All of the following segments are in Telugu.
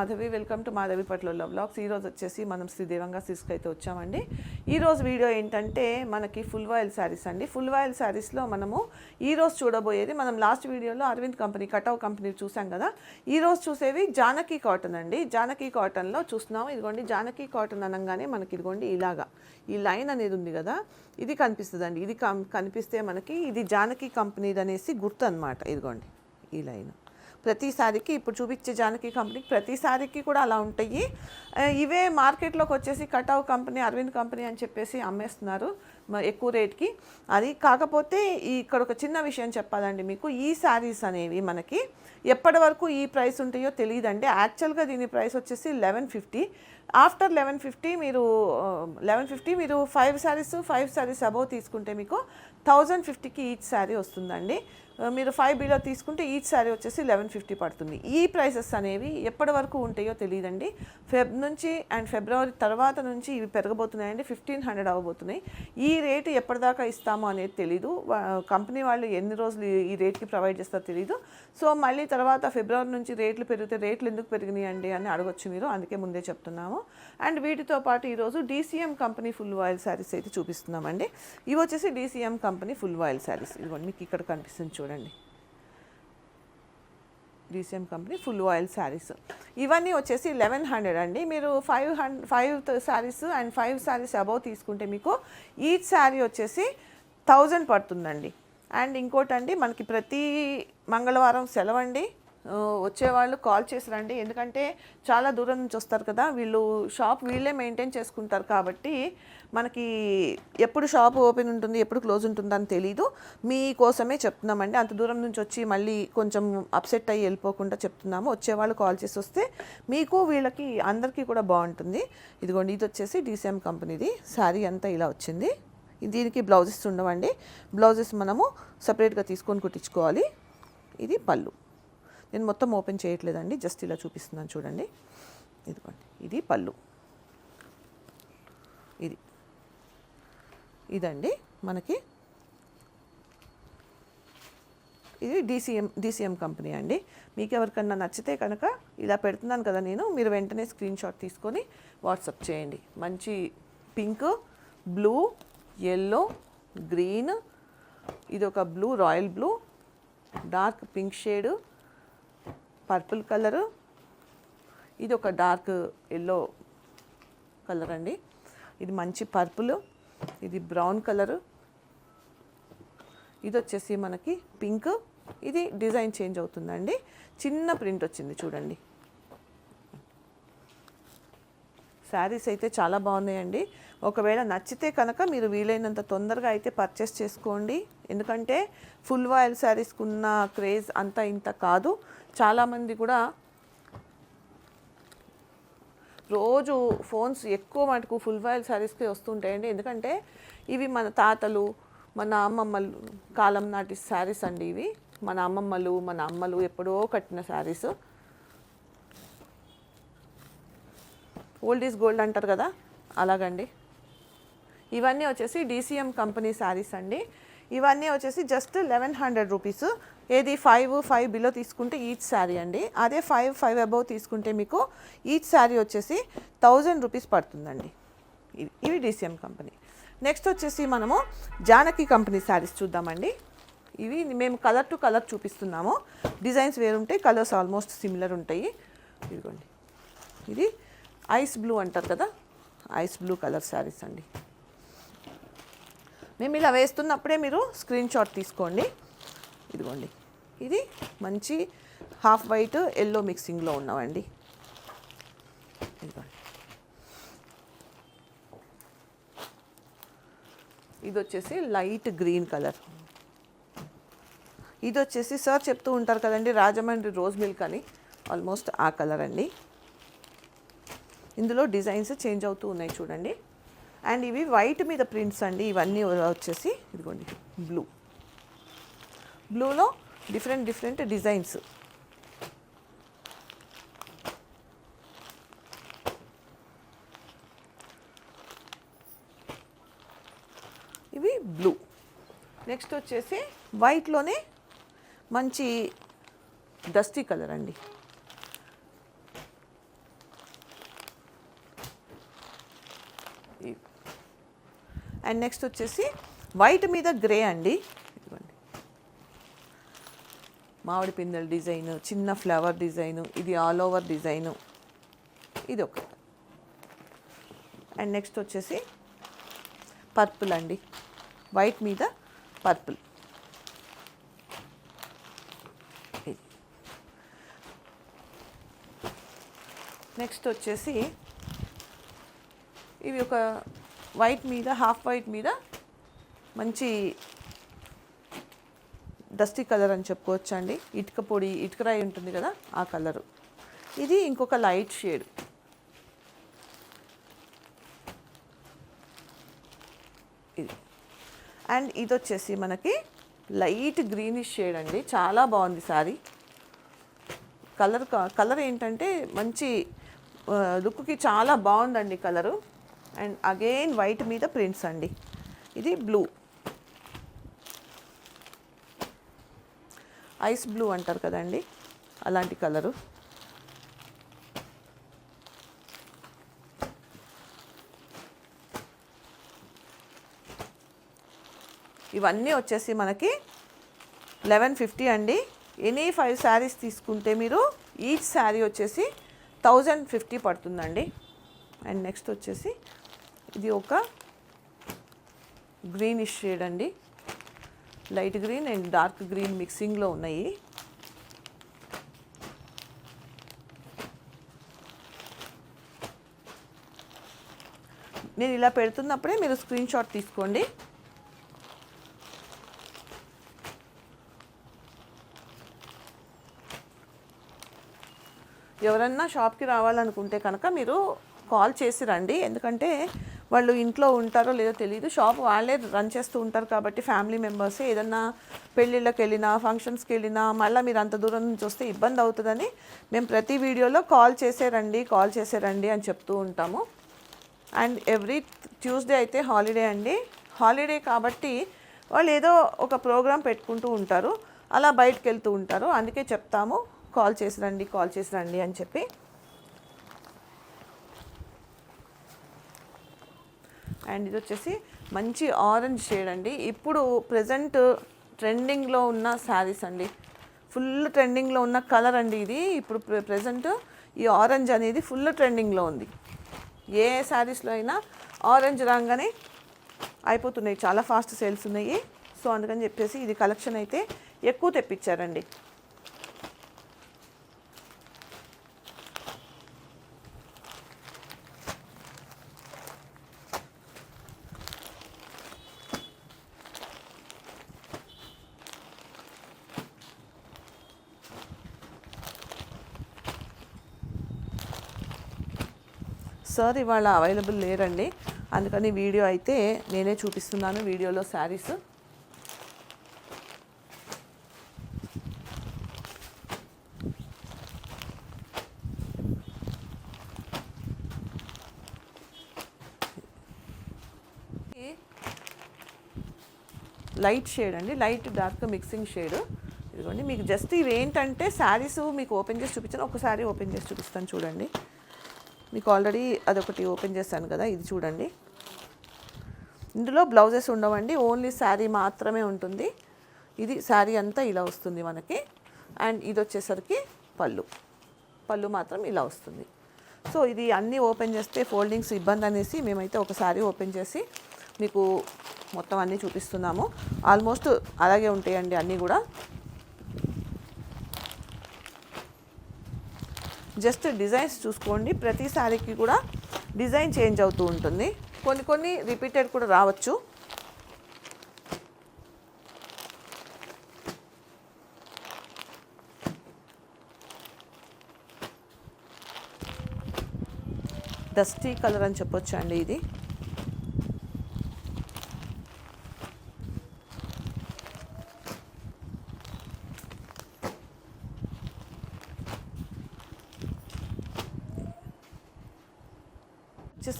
మాధవి వెల్కమ్ టు మాధవి పట్ల బ్లాగ్స్ ఈరోజు వచ్చేసి మనం శ్రీ దేవంగా సిస్క్ అయితే వచ్చామండి. ఈరోజు వీడియో ఏంటంటే మనకి ఫుల్ వాయిల్ శారీస్ అండి. ఫుల్ వాయిల్ శారీస్లో మనము ఈరోజు చూడబోయేది మనం లాస్ట్ వీడియోలో అరవింద్ కంపెనీ కటవ్ కంపెనీ చూసాం కదా. ఈరోజు చూసేవి జానకి కాటన్ అండి. జానకి కాటన్లో చూస్తున్నాము. ఇదిగోండి జానకి కాటన్ అనగానే మనకి ఇదిగోండి ఇలాగా. ఈ లైన్ అనేది ఉంది కదా ఇది కనిపిస్తుందండి. ఇది కం- కనిపిస్తే మనకి ఇది జానకి కంపెనీది అనేసి గుర్తు అనమాట ఇదిగోండి ఈ లైన్. ప్రతిసారికి ఇప్పుడు చూపించే జానకి కంపెనీకి ప్రతిసారికి కూడా అలా ఉంటాయి. ఇవే మార్కెట్లోకి వచ్చేసి కటావ్ కంపెనీ అరవింద్ కంపెనీ అని చెప్పేసి అమ్మేస్తున్నారు ఎక్కువ రేట్కి. అది కాకపోతే ఇక్కడ ఒక చిన్న విషయం చెప్పాలండి మీకు. ఈ శారీస్ అనేవి మనకి ఎప్పటి వరకు ఈ ప్రైస్ ఉంటాయో తెలియదండి. యాక్చువల్గా దీని ప్రైస్ వచ్చేసి eleven fifty. After eleven fifty మీరు లెవెన్ ఫిఫ్టీ మీరు five saris five saris above తీసుకుంటే మీకు థౌజండ్ ఫిఫ్టీకి ఈచ్ శారీ వస్తుందండి. మీరు ఫైవ్ బిలో తీసుకుంటే ఈచ్ శారీ వచ్చేసి లెవెన్ ఫిఫ్టీ పడుతుంది. ఈ ప్రైసెస్ అనేవి ఎప్పటి వరకు ఉంటాయో తెలియదండి. ఫెబ్ నుంచి అండ్ ఫిబ్రవరి తర్వాత నుంచి ఇవి పెరగబోతున్నాయండి. Fifteen hundred అవ్వబోతున్నాయి. ఈ రేటు ఎప్పటిదాకా ఇస్తామో అనేది తెలీదు. వా- కంపెనీ వాళ్ళు ఎన్ని రోజులు ఈ- రేట్కి ప్రొవైడ్ చేస్తారో తెలీదు. సో మళ్ళీ తర్వాత ఫిబ్రవరి నుంచి రేట్లు పెరిగితే రేట్లు ఎందుకు పెరిగినాయి అండి అని అడగొచ్చు మీరు. అందుకే ముందే చెప్తున్నాము. అండ్ వీటితో పాటు ఈరోజు DCM company full voile saris అయితే చూపిస్తున్నామండి. ఇవి వచ్చేసి DCM company full voile saris ఇదిగోండి మీకు ఇక్కడ కనిపిస్తుంది చూడండి. DCM company full voile saris ఇవన్నీ వచ్చేసి లెవెన్ హండ్రెడ్ అండి. మీరు five hundred five saris and five saris above తీసుకుంటే మీకు ఈచ్ శారీ వచ్చేసి థౌజండ్ పడుతుందండి. అండ్ ఇంకోటండి మనకి ప్రతి మంగళవారం సెలవండి. వచ్చేవాళ్ళు కాల్ చేసి రండి. ఎందుకంటే చాలా దూరం నుంచి వస్తారు కదా వీళ్ళు షాప్ వీళ్ళే మెయింటైన్ చేసుకుంటారు కాబట్టి మనకి ఎప్పుడు షాప్ ఓపెన్ ఉంటుంది ఎప్పుడు క్లోజ్ ఉంటుందని తెలీదు. మీకోసమే చెప్తున్నామండి. అంత దూరం నుంచి వచ్చి మళ్ళీ కొంచెం అప్సెట్ అయ్యి వెళ్ళిపోకుండా చెప్తున్నాము. వచ్చేవాళ్ళు కాల్ చేసి వస్తే మీకు వీళ్ళకి అందరికీ కూడా బాగుంటుంది. ఇదిగోండి ఇది వచ్చేసి డీసీఎం కంపెనీది. శారీ అంతా ఇలా వచ్చింది. దీనికి బ్లౌజెస్ ఉండవండి. బ్లౌజెస్ మనము సపరేట్గా తీసుకొని కుట్టించుకోవాలి. ఇది పళ్ళు. నేను మొత్తం ఓపెన్ చేయట్లేదండి జస్ట్ ఇలా చూపిస్తున్నాను చూడండి. ఇదిగోండి ఇది పళ్ళు. ఇది. ఇదండి మనకి. ఇది డీసీఎం డీసీఎం కంపెనీ అండి. మీకు ఎవరికన్నా నచ్చితే కనుక ఇలా పెడుతున్నాను కదా నేను మీరు వెంటనే స్క్రీన్ షాట్ తీసుకొని వాట్సాప్ చేయండి. మంచి పింక్ బ్లూ ఎల్లో గ్రీన్ ఇది ఒక blue royal blue dark pink shade purple colour. ఇది ఒక డార్క్ ఎల్లో కలర్ అండి. ఇది మంచి పర్పుల్. ఇది బ్రౌన్ కలరు. ఇది వచ్చేసి మనకి పింక్. ఇది డిజైన్ చేంజ్ అవుతుందండి. చిన్న ప్రింట్ వచ్చింది చూడండి. శారీస్ అయితే చాలా బాగున్నాయండి. ఒకవేళ నచ్చితే కనుక మీరు వీలైనంత తొందరగా అయితే పర్చేస్ చేసుకోండి. ఎందుకంటే ఫుల్ వాయిల్ శారీస్కి ఉన్న క్రేజ్ అంత ఇంత కాదు. చాలామంది కూడా రోజు ఫోన్స్ ఎక్కువ మటుకు ఫుల్ వాయిల్ శారీస్కి వస్తుంటాయండి. ఎందుకంటే ఇవి మన తాతలు మన అమ్మమ్మలు కాలం నాటి శారీస్ అండి ఇవి. మన అమ్మమ్మలు మన అమ్మలు ఎప్పుడో కట్టిన శారీస్ ఓల్డ్ ఈజ్ గోల్డ్ అంటారు కదా అలాగండి. ఇవన్నీ వచ్చేసి డీసీఎం కంపెనీ శారీస్ అండి. ఇవన్నీ వచ్చేసి జస్ట్ లెవెన్ హండ్రెడ్ రూపీస్. ఏది ఫైవ్ ఫైవ్ బిలో తీసుకుంటే ఈచ్ శారీ అండి. అదే ఫైవ్ ఫైవ్ అబౌవ్ తీసుకుంటే మీకు ఈచ్ శారీ వచ్చేసి థౌజండ్ రూపీస్ పడుతుందండి. ఇవి ఇవి డీసీఎం కంపెనీ నెక్స్ట్ వచ్చేసి మనము జానకి కంపెనీ శారీస్ చూద్దామండి. ఇవి మేము కలర్ టు కలర్ చూపిస్తున్నాము. డిజైన్స్ వేరుంటాయి కలర్స్ ఆల్మోస్ట్ సిమిలర్ ఉంటాయి. ఇదిగోండి. ఇది ఐస్ బ్లూ అంటారు కదా? ఐస్ బ్లూ కలర్ శారీస్ అండి. మేము ఇలా వేస్తున్నప్పుడే మీరు స్క్రీన్ షాట్ తీసుకోండి. ఇదిగోండి. ఇది మంచి హాఫ్ వైట్ ఎల్లో మిక్సింగ్లో ఉన్నామండి ఇది వచ్చేసి లైట్ గ్రీన్ కలర్. ఇది వచ్చేసి సార్ చెప్తూ ఉంటారు కదండి రాజమండ్రి రోజ్ మిల్క్ అని. ఆల్మోస్ట్ ఆ కలర్ అండి. ఇందులో డిజైన్స్ చేంజ్ అవుతూ ఉన్నాయి చూడండి. అండ్ ఇవి వైట్ మీద ప్రింట్స్ అండి ఇవన్నీ వచ్చేసి ఇదిగోండి బ్లూ. బ్లూలో డిఫరెంట్ డిఫరెంట్ డిజైన్స్ ఇవి బ్లూ నెక్స్ట్ వచ్చేసి వైట్లోనే మంచి డస్టీ కలర్ అండి. అండ్ నెక్స్ట్ వచ్చేసి వైట్ మీద గ్రే అండి. మామిడి పిందెల డిజైన్ చిన్న ఫ్లవర్ డిజైను ఇది ఆల్ ఓవర్ డిజైను. ఇది ఒక అండ్ నెక్స్ట్ వచ్చేసి పర్పుల్ అండి. వైట్ మీద పర్పుల్. నెక్స్ట్ వచ్చేసి ఇవి ఒక వైట్ మీద హాఫ్ వైట్ మీద మంచి డస్టీ కలర్ అని చెప్పుకోవచ్చు అండి ఇటుక పొడి ఇటుక రాయి ఉంటుంది కదా ఆ కలరు ఇది ఇంకొక లైట్ షేడ్ ఇది. అండ్ ఇది వచ్చేసి మనకి లైట్ గ్రీనిష్ షేడ్ అండి. చాలా బాగుంది సారీ కలర్ కలర్ ఏంటంటే మంచి లుక్కి చాలా బాగుందండి కలరు అండ్ అగైన్ వైట్ మీద ప్రింట్స్ అండి. ఇది బ్లూ ఐస్ బ్లూ అంటారు కదండి అలాంటి కలరు. ఇవన్నీ వచ్చేసి మనకి లెవెన్ ఫిఫ్టీ అండి. ఎనీ ఫైవ్ శారీస్ తీసుకుంటే మీరు ఈచ్ శారీ వచ్చేసి థౌజండ్ ఫిఫ్టీ పడుతుందండి. అండ్ నెక్స్ట్ వచ్చేసి ఇది ఒక గ్రీనిష్ షేడ్ అండి. Light green and dark green మిక్సింగ్లో ఉన్నాయి. నేను ఇలా పెడుతున్నప్పుడే మీరు స్క్రీన్ షాట్ తీసుకోండి. ఎవరన్నా షాప్కి రావాలనుకుంటే కనుక మీరు కాల్ చేసి రండి. ఎందుకంటే వాళ్ళు ఇంట్లో ఉంటారో లేదో తెలియదు షాప్ వాళ్ళే రన్ చేస్తూ ఉంటారు కాబట్టి ఫ్యామిలీ మెంబర్స్ ఏదన్నా పెళ్ళిళ్ళకి వెళ్ళినా ఫంక్షన్స్కి వెళ్ళినా మళ్ళీ మీరు అంత దూరం నుంచి వస్తే ఇబ్బంది అవుతుందని మేము ప్రతి వీడియోలో కాల్ చేసే రండి కాల్ చేసే రండి అని చెప్తూ ఉంటాము. అండ్ ఎవ్రీ ట్యూస్డే అయితే హాలిడే అండి. హాలిడే కాబట్టి వాళ్ళు ఏదో ఒక ప్రోగ్రాం పెట్టుకుంటూ ఉంటారు. అలా బయటకు వెళ్తూ ఉంటారు. అందుకే చెప్తాము కాల్ చేసి రండి కాల్ చేసి రండి అని చెప్పి. అండ్ ఇది వచ్చేసి మంచి ఆరెంజ్ షేడ్ అండి. ఇప్పుడు ప్రజెంట్ ట్రెండింగ్లో ఉన్న శారీస్ అండి. ఫుల్ ట్రెండింగ్లో ఉన్న కలర్ అండి ఇది. ఇప్పుడు ప్రజెంట్ ఈ ఆరెంజ్ అనేది ఫుల్ ట్రెండింగ్లో ఉంది. ఏ శారీస్లో అయినా ఆరెంజ్ రాగానే అయిపోతున్నాయి. చాలా ఫాస్ట్ సేల్స్ ఉన్నాయి. సో అందుకని చెప్పేసి ఇది కలెక్షన్ అయితే ఎక్కువ తెప్పించారండి. సార్ ఇవాళ అవైలబుల్ లేరండి. అందుకని వీడియో అయితే నేనే చూపిస్తున్నాను వీడియోలో శారీస్. లైట్ షేడ్ అండి లైట్ డార్క్ మిక్సింగ్ షేడ్. ఇదిగోండి మీకు జస్ట్ ఇవి ఏంటంటే శారీస్ మీకు ఓపెన్ చేసి చూపించాను ఒక శారీ ఓపెన్ చేసి చూపిస్తాను చూడండి. మీకు ఆల్రెడీ అదొకటి ఓపెన్ చేశాను కదా ఇది చూడండి. ఇందులో బ్లౌజెస్ ఉండవండి ఓన్లీ శారీ మాత్రమే ఉంటుంది. ఇది శారీ అంతా ఇలా వస్తుంది మనకి. అండ్ ఇది వచ్చేసరికి పళ్ళు. పళ్ళు మాత్రం ఇలా వస్తుంది. సో ఇది అన్నీ ఓపెన్ చేస్తే ఫోల్డింగ్స్ ఇబ్బంది అనేసి మేమైతే ఒక శారీ ఓపెన్ చేసి మీకు మొత్తం అన్నీ చూపిస్తున్నాము. ఆల్మోస్ట్ అలాగే ఉంటాయండి అన్నీ కూడా. జస్ట్ డిజైన్స్ చూసుకోండి. ప్రతి శారీకి కూడా డిజైన్ చేంజ్ అవుతూ ఉంటుంది. కొన్ని కొన్ని రిపీటెడ్ కూడా రావచ్చు. డస్టీ కలర్ అని చెప్పొచ్చు అండి ఇది.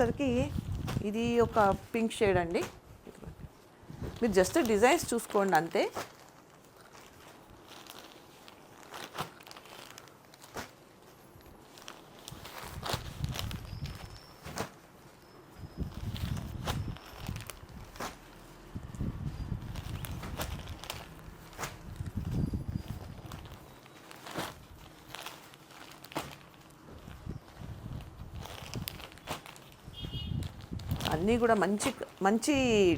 వచ్చేసరికి ఇది ఒక పింక్ షేడ్ అండి. మీరు జస్ట్ డిజైన్స్ చూసుకోండి అంతే. అన్నీ కూడా మంచి మంచి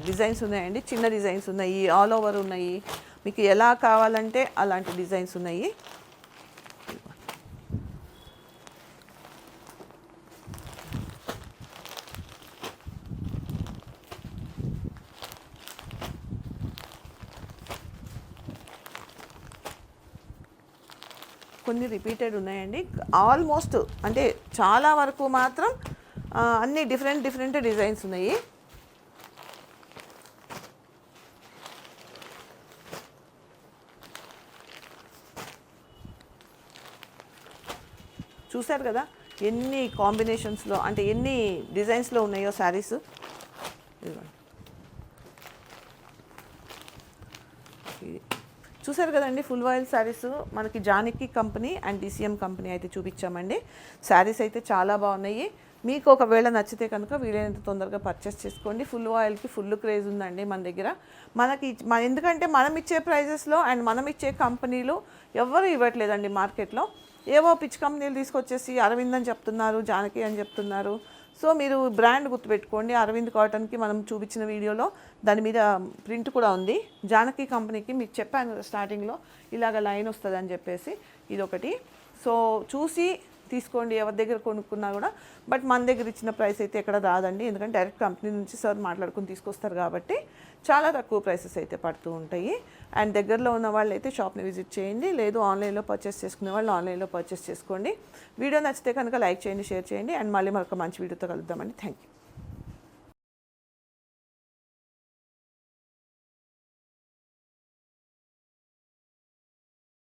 డిజైన్స్ ఉన్నాయండి. చిన్న డిజైన్స్ ఉన్నాయి ఆల్ ఓవర్ ఉన్నాయి. మీకు ఎలా కావాలంటే అలాంటి డిజైన్స్ ఉన్నాయి. కొన్ని రిపీటెడ్ ఉన్నాయండి. ఆల్మోస్ట్ అంటే చాలా వరకు మాత్రం అన్ని డిఫరెంట్ డిఫరెంట్ డిజైన్స్ ఉన్నాయి. చూశారు కదా? ఎన్ని కాంబినేషన్స్లో అంటే ఎన్ని డిజైన్స్లో ఉన్నాయో శారీస్ ఇది. చూసారు కదండి ఫుల్ వాయిల్ శారీస్ మనకి Janaki company and DCM company అయితే చూపించామండి. శారీస్ అయితే చాలా బాగున్నాయి. మీకు ఒకవేళ నచ్చితే కనుక వీలైనంత తొందరగా పర్చేస్ చేసుకోండి. ఫుల్ ఆయిల్కి ఫుల్ క్రేజ్ ఉందండి మన దగ్గర. మనకి మన ఎందుకంటే మనం ఇచ్చే ప్రైజెస్లో అండ్ మనం ఇచ్చే కంపెనీలు ఎవరు ఇవ్వట్లేదండి మార్కెట్లో ఏవో పిచ్చి కంపెనీలు తీసుకొచ్చేసి అరవింద్ అని చెప్తున్నారు జానకి అని చెప్తున్నారు. సో మీరు బ్రాండ్ గుర్తుపెట్టుకోండి. అరవింద్ కాటన్కి మనం చూపించిన వీడియోలో దాని మీద ప్రింట్ కూడా ఉంది. జానకి కంపెనీకి మీకు చెప్పాను స్టార్టింగ్లో ఇలాగ లైన్ వస్తుంది అని చెప్పేసి ఇది ఒకటి సో చూసి తీసుకోండి ఎవరి దగ్గర కొనుక్కున్నా కూడా. బట్ మన దగ్గర ఇచ్చిన ప్రైస్ అయితే ఎక్కడ రాదండి. ఎందుకంటే డైరెక్ట్ కంపెనీ నుంచి సార్ మాట్లాడుకుని తీసుకొస్తారు కాబట్టి చాలా తక్కువ ప్రైసెస్ అయితే పడుతూ ఉంటాయి. అండ్ దగ్గరలో ఉన్న వాళ్ళు అయితే షాప్ని విజిట్ చేయండి. లేదు ఆన్లైన్లో పర్చేస్ చేసుకునే వాళ్ళు ఆన్లైన్లో పర్చేస్ చేసుకోండి. వీడియో నచ్చితే కనుక లైక్ చేయండి షేర్ చేయండి. అండ్ మళ్ళీ మరొక మంచి వీడియోతో కలుద్దామండి. Thank you.